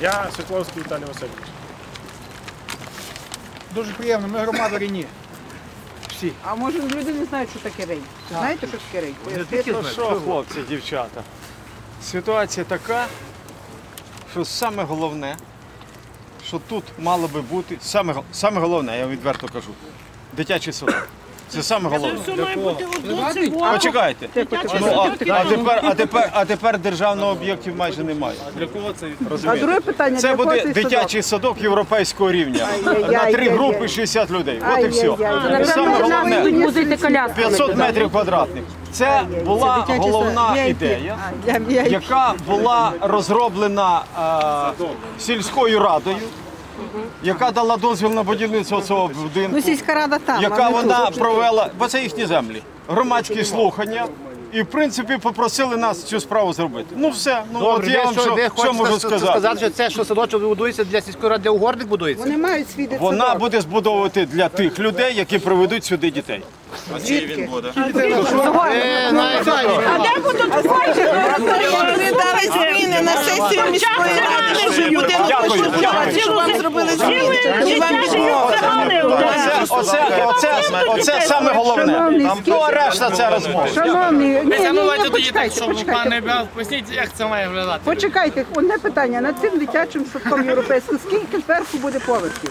Я Світловський Віталій Васильович. Дуже приємно, ми громада Рені. Всі. А може люди не знають, що таке рей? Знаєте, що таке рей? Пояснити? Ну що, хлопці, дівчата? Ситуація така, що саме головне, що тут мало би бути, саме, саме головне, я вам відверто кажу, дитячий садок. Це саме головне. Все має бути одно Почекайте. Ну, а, а, тепер, а, тепер, а тепер державного об'єктів майже немає. А друге питання, Це для кого буде цей дитячий садок європейського рівня. На три Ай-яй-яй-яй. групи 60 людей. От і все. Ай-яй-яй. Саме головне. будуть коляски. 500 метрів квадратних. Це була головна ідея, яка була розроблена е, сільською радою, яка дала дозвіл на будівництво цього будинку, Ну, сільська рада там. яка а вона тут. провела, бо це їхні землі, громадські слухання. І в принципі попросили нас цю справу зробити. Ну все, ну от я вам що що, ви що хочете можу сказати, сказати. що це, що садочок будується для сільської ради, де угорник будується? Вони мають свій дитсадок. Вона буде збудовувати для тих людей, які приведуть сюди дітей. Е, на екрані. А де будуть Вони дали зміни на сесію міської ради, що будинок вам зробили зміни. І вам Оце, оце, оце, оце саме головне. Там, ну, а решта це розмова. Шановні, ні, ні, ні, почекайте, почекайте. поясніть, як це має виглядати. Почекайте, одне питання. Над цим дитячим садком європейським, скільки зверху буде поверхів?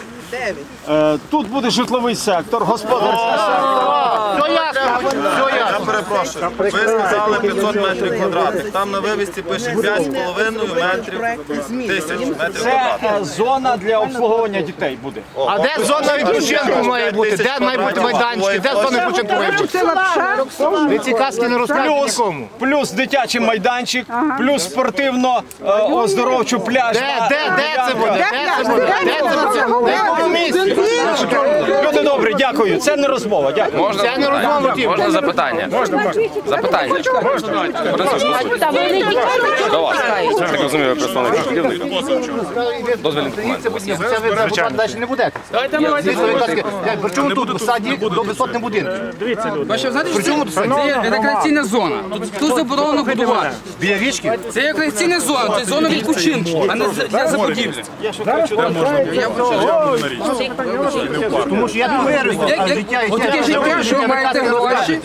Е, Тут буде житловий сектор, господарський сектор. Все ясно, все ясно. Я перепрошую. Ви сказали 500 метрів квадратних. Там на вивісці пише 5,5 метрів тисяч метрів Це квадратних. е, зона для обслуговування дітей буде. А де зона відпочинку має бути? Де має бути майданчики? Де зона відпочинку має бути? Ви ці казки не розказуєте Плюс, нікому. плюс дитячий майданчик, плюс спортивно е, оздоровчу пляж. Де, де, де це буде? Де це буде? Де це буде? В якому місці? Люди дякую. Це не розмова. Дякую. Це не розмова. Можна запитання? Можна, можна. Запитання. Тікають. До вас. Так розумію, представник. Дозвільний документ. Буде. Далі не будете. Давайте ми Звісно, ви кажете, «Е, При чому тут в саді до висотних будинків? Бачите, знаєте, При чому тут саді? це рекреаційна зона. Тут, заборонено будувати. Біля річки? Це рекреаційна зона, це зона відпочинку, а не для забудівлі. Тому що я не життя, як- життя, що ви маєте гроші,